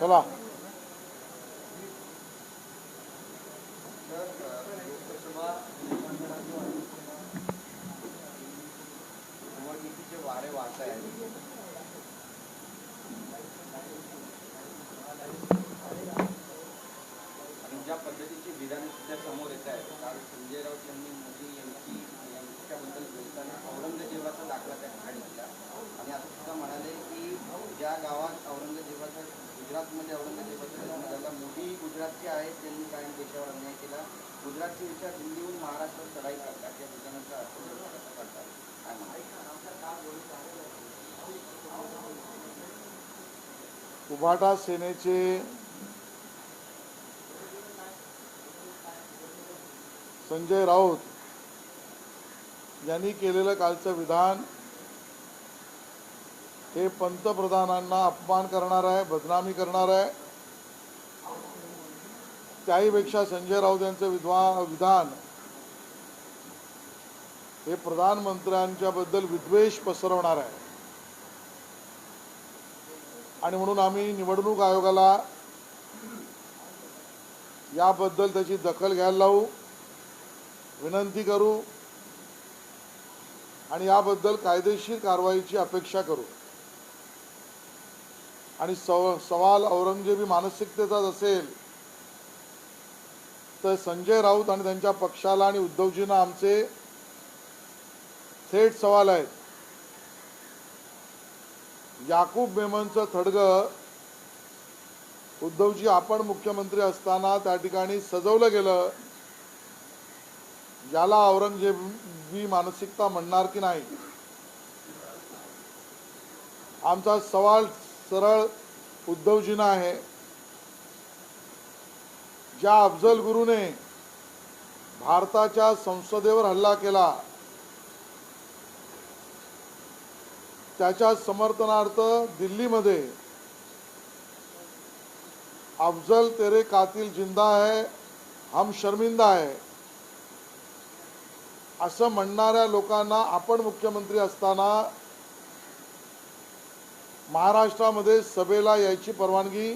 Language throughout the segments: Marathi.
चला. वारे वाहत आणि ज्या पद्धतीची विधाने सुद्धा समोर येत आहेत काल संजय राऊत यांनी मोदी यांची यांच्याबद्दल बोलताना औरंगजेबाचा दाखला त्या ठिकाणी दिला. आणि असं सुद्धा म्हणाले की ज्या गावात औरंगजेबाचा गुजरातमध्ये औरंगजेबाचा जन्म झाला मोदी गुजरातचे आहेत त्यांनी कायम देशावर अन्याय केला? गुजरातचे विचार दिल्लीहून महाराष्ट्रात चढाई करतात या विधानाचा अर्थ करतात उभाटा सेनेचे संजय राऊत यांनी केलेलं कालचं विधान हे पंतप्रधानांना अपमान करणार आहे बदनामी करणार आहे. त्याहीपेक्षा संजय राऊत यांचं विद्वा विधान हे प्रधानमंत्र्यांच्या बद्दल विद्वेष पसरवणार आहे. आणि म्हणून आम्ही निवडणूक आयोगाला याबद्दल त्याची दखल घ्यायला लावू विनंती करू आणि याबद्दल कायदेशीर कारवाईची अपेक्षा करू. आणि सव सवाल औरंगजेबी मानसिकतेचाच असेल तर संजय राऊत आणि त्यांच्या पक्षाला आणि उद्धवजींना आमचे थेट सवाल आहेत. याकूब मेमनचं थडगं उद्धवजी आपण मुख्यमंत्री असताना त्या ठिकाणी सजवलं गेलं याला औरंगजेबी मानसिकता म्हणणार की नाही? आमचा सवाल सरळ उद्धवजींना आहे. ज्या अफजल गुरुने भारताच्या संसदेवर हल्ला केला त्याच्या समर्थनार्थ दिल्लीमध्ये अफजल तेरे कातिल जिंदा है हम शर्मिंदा आहे असं म्हणणाऱ्या लोकांना आपण मुख्यमंत्री असताना महाराष्ट्रामध्ये सभेला यायची परवानगी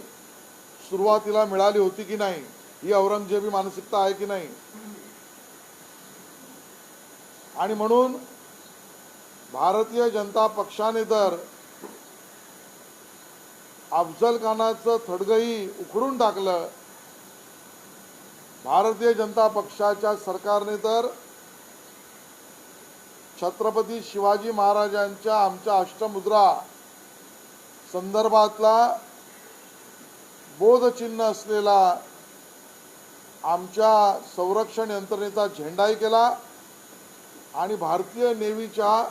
सुरुवातीला मिळाली होती की नाही ही औरंगजेबी मानसिकता आहे की नाही? आणि म्हणून भारतीय जनता पक्षाने तर अफजल खानाचं थडगही उखडून टाकलं. भारतीय जनता पक्षाच्या सरकारने तर छत्रपती शिवाजी महाराजांच्या आमच्या अष्टमुद्रा संदर्भातला बोधचिन्ह असलेला आमच्या संरक्षण यंत्रणेचा झेंडाही केला आणि भारतीय नेव्हीच्या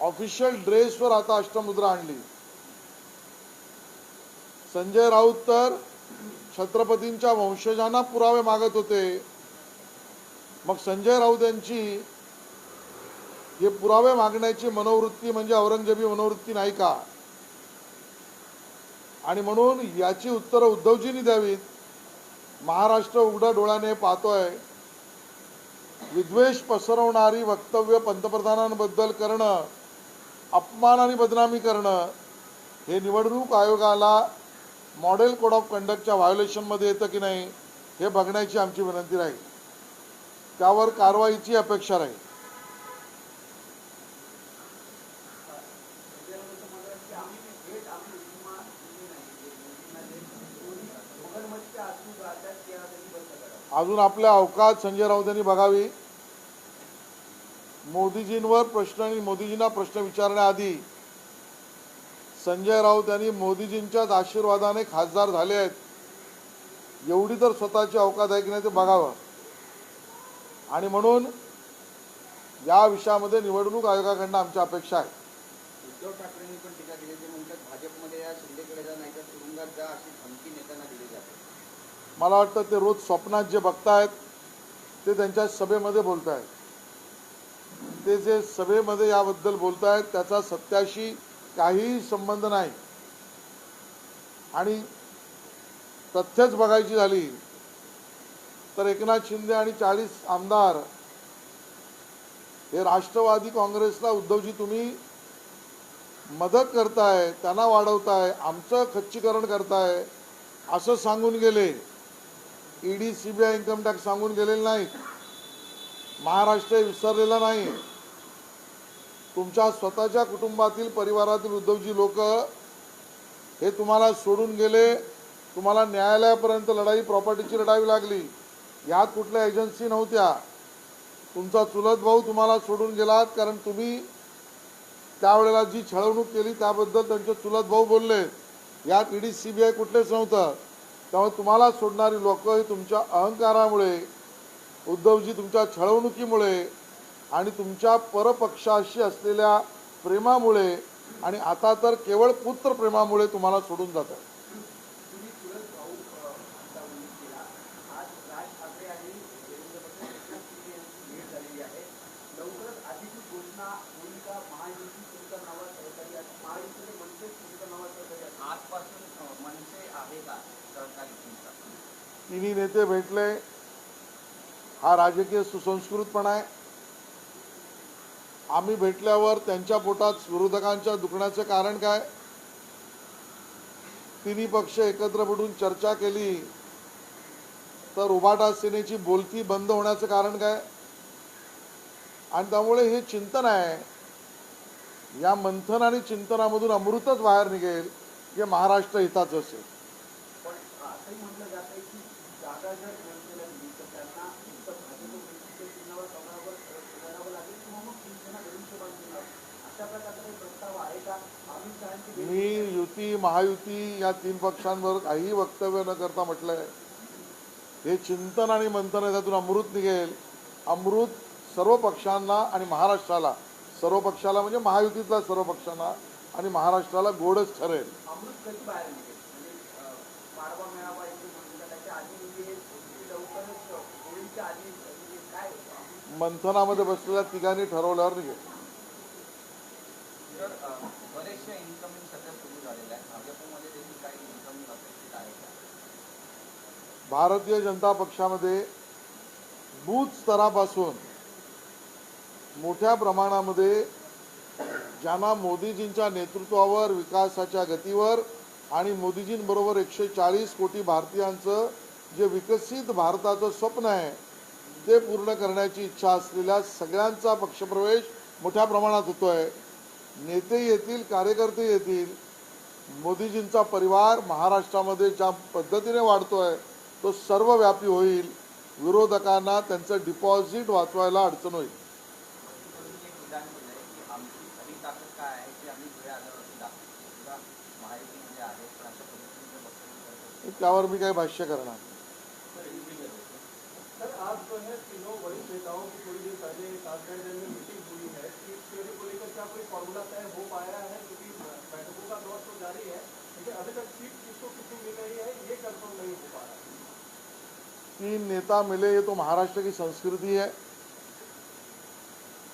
ऑफिशियल ड्रेसवर आता अष्टमुद्रा आणली. संजय राऊत तर छत्रपतींच्या वंशजांना पुरावे मागत होते. मग संजय राऊत यांची हे पुरावे मागण्याची मनोवृत्ती म्हणजे औरंगजेबी मनोवृत्ती नाही का? आणि म्हणून याची उत्तरं उद्धवजींनी द्यावीत. महाराष्ट्र उघड्या डोळ्याने पाहतोय. विद्वेष पसरवणारी वक्तव्य पंतप्रधानांबद्दल करणं अपमान आणि बदनामी करणं हे निवडणूक आयोगाला मॉडेल कोड ऑफ कंडक्टच्या व्हायोलेशनमध्ये येतं की नाही हे बघण्याची आमची विनंती राहील. त्यावर कारवाईची अपेक्षा राहील. अजून आपल्या अवकात संजय राऊत यांनी बघावी. मोदीजींवर प्रश्न आणि मोदीजींना प्रश्न विचारण्याआधी संजय राऊत यांनी मोदीजींच्याच आशीर्वादाने खासदार झाले आहेत. एवढी तर स्वतःची अवकाश आहे की नाही ते बघावं. आणि म्हणून या विषयामध्ये निवडणूक आयोगाकडनं आमच्या अपेक्षा आहे. उद्धव ठाकरेंनी पण टीका केली ते म्हणतात भाजपमध्ये या शिंदेकडे जा नाही तर तुरुंगात जा अशी धमकी नेत्यांना दिली जाते. मला वाटतं ते रोज स्वप्नात जे बघतायत ते त्यांच्या सभेमध्ये बोलतायत. ते जे सभेमध्ये याबद्दल बोलतायत त्याचा सत्याशी काहीही संबंध नाही. आणि तथ्यच बघायची झाली तर एकनाथ शिंदे आणि चाळीस आमदार हे राष्ट्रवादी काँग्रेसला उद्धवजी तुम्ही मदत करताय त्यांना वाढवताय आमचं खच्चीकरण करताय असं सांगून गेले. ईडी सीबीआय इन्कम टॅक्स सांगून गेलेले नाही. महाराष्ट्र विसरलेला नाही. तुमच्या स्वतःच्या कुटुंबातील परिवारातील उद्धवजी लोक हे तुम्हाला सोडून गेले. तुम्हाला न्यायालयापर्यंत लढाई प्रॉपर्टीची लढावी लागली. यात कुठल्या एजन्सी नव्हत्या. तुमचा चुलत भाऊ तुम्हाला सोडून गेलात कारण तुम्ही त्यावेळेला जी छळवणूक केली त्याबद्दल त्यांचे चुलत भाऊ बोलले यात ईडी आय कुठलेच नव्हतं. त्यामुळे तुम्हाला सोडणारी लोक ही तुमच्या अहंकारामुळे उद्धवजी तुमच्या छळवणुकीमुळे आणि तुमच्या परपक्षाशी असलेल्या प्रेमामुळे आणि आता तर केवळ पुत्र प्रेमामुळे तुम्हाला सोडून जातात तुम्ही चुलत भाऊ अ, चा उल्लेख केला आज राज ठाकरे आणि देवेंद्र फडणवीस एकनाथ शिंदे यांची भेट झालेली आहे लवकरच अधिकृत घोषणा होईल का महायुती तुमच्या नावात सहकारी आहे महायुतीचे मनसे तुमच्या नावात सहकारी आहे आजपासून अ, मनसे आहे का सहकारी तुमचा तिन्ही नेते भेटले. हा राजकीय सुसंस्कृतपणा आहे. आम्ही भेटल्यावर त्यांच्या पोटात विरोधकांच्या दुखण्याचं कारण काय? तिन्ही पक्ष एकत्र भेटून चर्चा केली. तर उभाटा सेनेची बोलती बंद होण्याचं कारण काय? आणि त्यामुळे हे चिंतन आहे. या मंथन आणि चिंतनामधून अमृतच बाहेर निघेल जे महाराष्ट्र हिताचं असेल पण असंही म्हटलं जात आहे की जागा जर मनसेला दिली तर त्यांना फक्त भाजप मनसेच्या चिन्हावर कमळावर अ, लढावं लागेल किंवा मग शिवसेना धनुष्यबाण चिन्हावर अशा प्रकारचा काही प्रस्ताव आहे का? अमित शहाची भेट मी युती महायुती या तीन पक्षांवर काही वक्तव्य न करता म्हटलंय. हे चिंतन आणि मंथन आहे त्यातून अमृत निघेल. अमृत सर्व पक्षांना आणि महाराष्ट्राला सर्व पक्षाला म्हणजे महायुतीतल्या सर्व पक्षांना आणि महाराष्ट्राला गोडच ठरेल अमृत कधी बाहेर निघेल म्हणजे अ, पाडवा मेळावा इथे म्हणतो त्याच्या आधी म्हणजे हे लवकरच होळीच्या आधी म्हणजे काय होतं अमृत मंथनामध्ये बसलेल्या तिघांनी ठरवल्यावर निघेल भारतीय जनता पक्षामध्ये बूथ स्तरापासून मोठ्या प्रमाणामध्ये ज्यांना मोदीजींच्या नेतृत्वावर विकासाच्या गतीवर आणि मोदीजींबरोबर एकशे चाळीस कोटी भारतीयांचं जे विकसित भारताचं स्वप्न आहे ते पूर्ण करण्याची इच्छा असलेल्या सगळ्यांचा पक्षप्रवेश मोठ्या प्रमाणात होतोय. नेते येतील कार्यकर्ते येतील मोदीजींचा परिवार महाराष्ट्रामध्ये ज्या पद्धतीने वाढतोय तो सर्वव्यापी होईल. विरोधकांना त्यांचं डिपॉझिट वाचवायला अडचण होईल. त्यावर मी काही भाष्य करणार जो है तीनों वरिष्ठ नेताओं की थोड़ी देर पहले में मीटिंग हुई है कि को लेकर क्या कोई फॉर्मूला तय हो पाया है? क्योंकि बैठकों का दौर तो जारी है, लेकिन अभी तक सीट किसको मिल रही है, ये नहीं हो पा रहा तीन नेता मिले, ये तो महाराष्ट्र की संस्कृति है।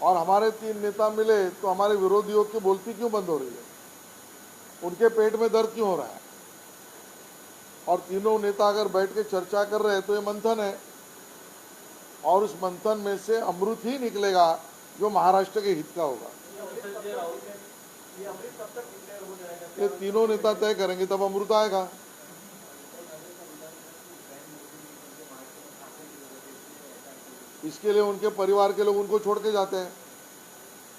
और हमारे तीन नेता मिले तो हमारे विरोधियों की बोलती क्यों बंद हो रही है? उनके पेट में दर्द क्यों हो रहा है? और तीनों नेता अगर बैठ के चर्चा कर रहे हैं तो ये मंथन है। और उस मंथन में से अमृत ही निकलेगा जो महाराष्ट्र के हित का होगा। ये तीनों नेता तय करेंगे, तब अमृत आएगा। इसके लिए उनके परिवार के लोग उनको छोड़ के जाते हैं।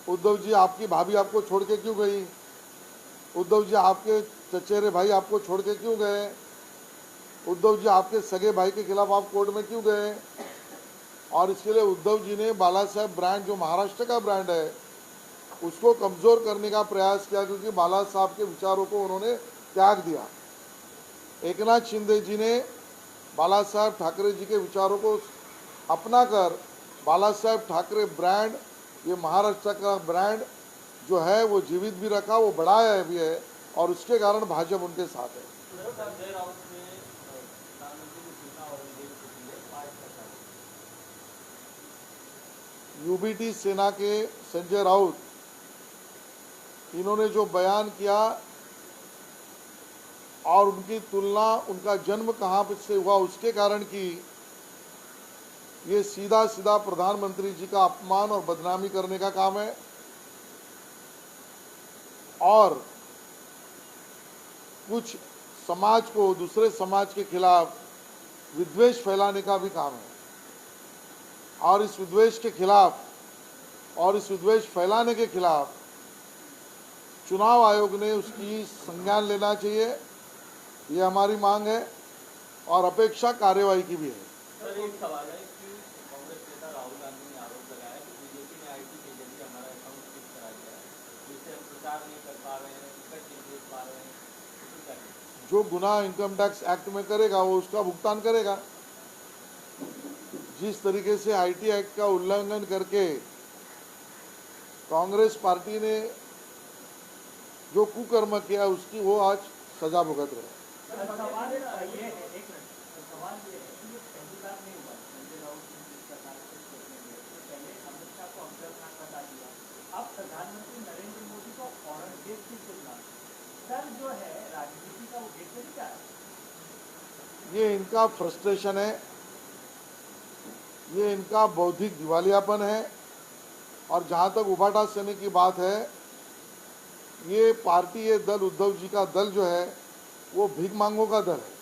उद्धव जी, आपकी भाभी आपको छोड़ के क्यों गई? उद्धव जी, आपके चचेरे भाई आपको छोड़ के क्यों गए? उद्धव जी, आपके सगे भाई के खिलाफ आप कोर्ट में क्यों गए? और इसके लिए उद्धव जी ने बाला साहेब ब्रांड, जो महाराष्ट्र का ब्रांड है, उसको कमज़ोर करने का प्रयास किया, क्योंकि बाला साहब के विचारों को उन्होंने त्याग दिया। एकनाथ शिंदे जी ने बाला साहेब ठाकरे जी के विचारों को अपना कर बाला साहेब ठाकरे ब्रांड, ये महाराष्ट्र का ब्रांड जो है, वो जीवित भी रखा, वो बढ़ाया भी है, और उसके कारण भाजपा उनके साथ है संजय राउत ने प्रधानमंत्री की सूचना और की है पाँच प्रकार यूबीटी सेना के संजय राउत, इन्होंने जो बयान किया और उनकी तुलना, उनका जन्म कहाँ से हुआ उसके कारण की, ये सीधा सीधा प्रधानमंत्री जी का अपमान और बदनामी करने का काम है। और कुछ समाज को, दूसरे समाज के खिलाफ विद्वेष फैलाने का भी काम है। और इस विद्वेश के खिलाफ और इस विद्वेश फैलाने के खिलाफ चुनाव आयोग ने उसकी संज्ञान लेना चाहिए। ये हमारी मांग है और अपेक्षा कार्यवाही की भी है। जो गुनाह इनकम टैक्स एक्ट में करेगा वो उसका भुगतान करेगा। जिस तरीके से आईटी एक्ट का उल्लंघन करके कांग्रेस पार्टी ने जो कुकर्म किया उसकी वो आज सजा भुगत रहे ये इनका फ्रस्ट्रेशन है। ये इनका बौद्धिक दिवालियापन है। और जहाँ तक उभाटा सेने की बात है, ये पार्टी, ये दल, उद्धव जी का दल जो है, वो भीख मांगों का दल है।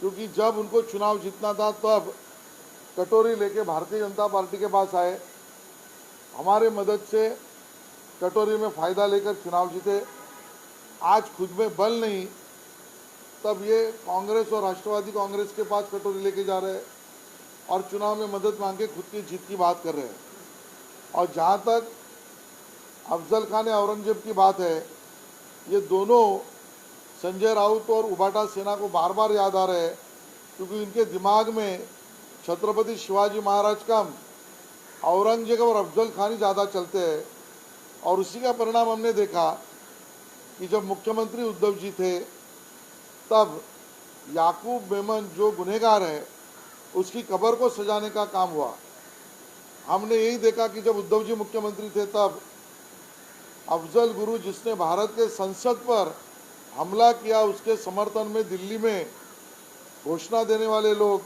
क्योंकि जब उनको चुनाव जीतना था, तब कटोरी लेके भारतीय जनता पार्टी के पास आए। हमारे मदद से कटोरी में फ़ायदा लेकर चुनाव जीते। आज खुद में बल नहीं, तब ये कांग्रेस और राष्ट्रवादी कांग्रेस के पास कटोरी लेके जा रहे हैं। और चुनाव में मदद मांग के खुद की जीत की बात कर रहे हैं। और जहाँ तक अफजल खान औरंगज़ेब की बात है, ये दोनों संजय राउत और उबाटा सेना को बार बार याद आ रहे हैं, क्योंकि इनके दिमाग में छत्रपति शिवाजी महाराज कम औरंगज़ेब और अफजल खान ही ज़्यादा चलते हैं। और उसी का परिणाम हमने देखा कि जब मुख्यमंत्री उद्धव जी थे, तब याकूब मेमन जो गुनहगार है उसकी कब्र को सजाने का काम हुआ। हमने यही देखा कि जब उद्धव जी मुख्यमंत्री थे तब अफजल गुरु जिसने भारत के संसद पर हमला किया, उसके समर्थन में दिल्ली में घोषणा देने वाले लोग,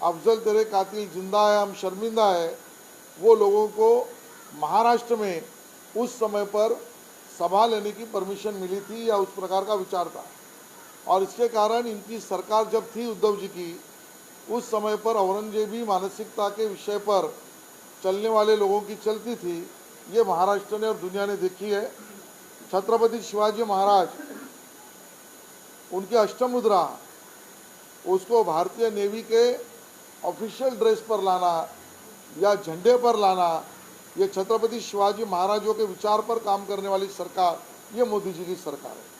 अफजल तेरे कातिल ज़िंदा है, हम शर्मिंदा है, वो लोगों को महाराष्ट्र में उस समय पर सभा लेने की परमिशन मिली थी या उस प्रकार का विचार था। और इसके कारण इनकी सरकार जब थी उद्धव जी की उस समय पर औरंगजेबी मानसिकता के विषय पर चलने वाले लोगों की चलती थी। ये महाराष्ट्र ने और दुनिया ने देखी है। छत्रपति शिवाजी महाराज, उनकी अष्टमुद्रा उसको भारतीय नेवी के ऑफिशियल ड्रेस पर लाना या झंडे पर लाना, ये छत्रपति शिवाजी महाराजों के विचार पर काम करने वाली सरकार, ये मोदी जी की सरकार है।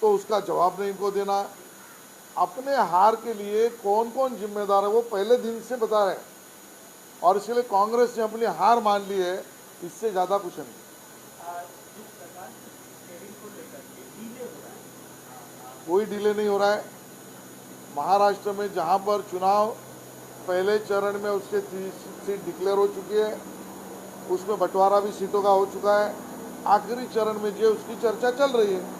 तो उसका जवाब नहीं इनको देना अपने हार के लिए कौन कौन जिम्मेदार है, वो पहले दिन से बता रहे हैं। और इसलिए कांग्रेस ने अपनी हार मान ली है, इससे ज़्यादा कुछ नहीं। हो है कोई डिले नहीं हो रहा है। महाराष्ट्र में जहाँ पर चुनाव पहले चरण में उसके सीट डिक्लेयर हो चुकी है, उसमें बंटवारा भी सीटों का हो चुका है। आखिरी चरण में जो उसकी चर्चा चल रही है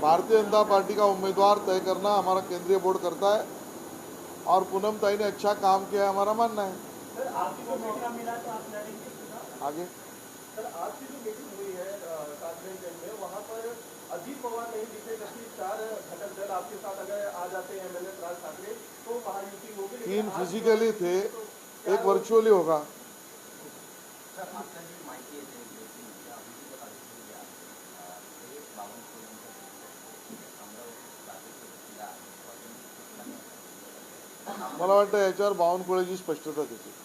भारतीय जनता पार्टी का उम्मीदवार तय करना हमारा केंद्रीय बोर्ड करता है और पूनम ताई ने अच्छा काम किया है हमारा मानना है। सर आपकी जो मिला तो आप आगे। सर आज की जो मीटिंग हुई है में वहाँ पर अजीत पवार नहीं दिखे जबकि चार घटक दल आपके साथ अगर आ जाते हैं एमएलए राज ठाकरे तो महायुति होगी तीन फिजिकली थे एक वर्चुअली होगा। मला वाटतं याच्यावर बावनकुळेची स्पष्टता देते.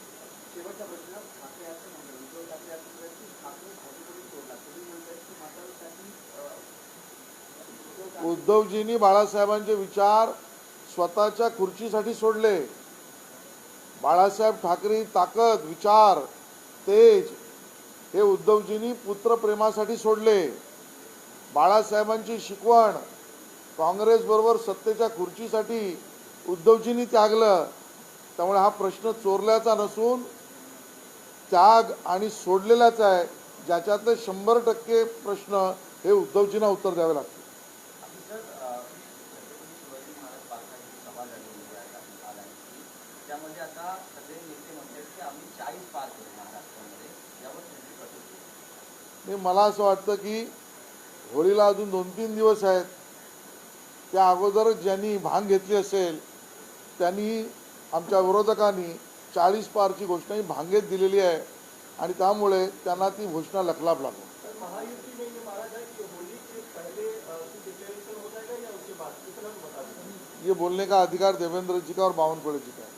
उद्धवजींनी बाळासाहेबांचे विचार स्वतःच्या खुर्चीसाठी सोडले. बाळासाहेब ठाकरे ताकद विचार तेज हे उद्धवजींनी पुत्रप्रेमासाठी सोडले. बाळासाहेबांची शिकवण काँग्रेसबरोबर सत्तेच्या खुर्चीसाठी उद्धवजींनी त्यागलं. त्यामुळे हा प्रश्न चोरल्याचा नसून त्याग आणि सोडलेलाच आहे ज्याच्यातले शंभर टक्के प्रश्न हे उद्धवजींना उत्तर द्यावे आणि मला असं वाटतं की होळीला अजून दोन तीन दिवस आहेत. त्या अगोदर ज्यांनी भांग घेतली असेल त्यांनी आमच्या विरोधकांनी चाळीस पारची घोषणा ही भांगेत दिलेली आहे आणि त्यामुळे त्यांना ती घोषणा लखलाप लागू सर महायुति में ये बोलने का अधिकार देवेंद्र जी का और बावनकुळे जी का है?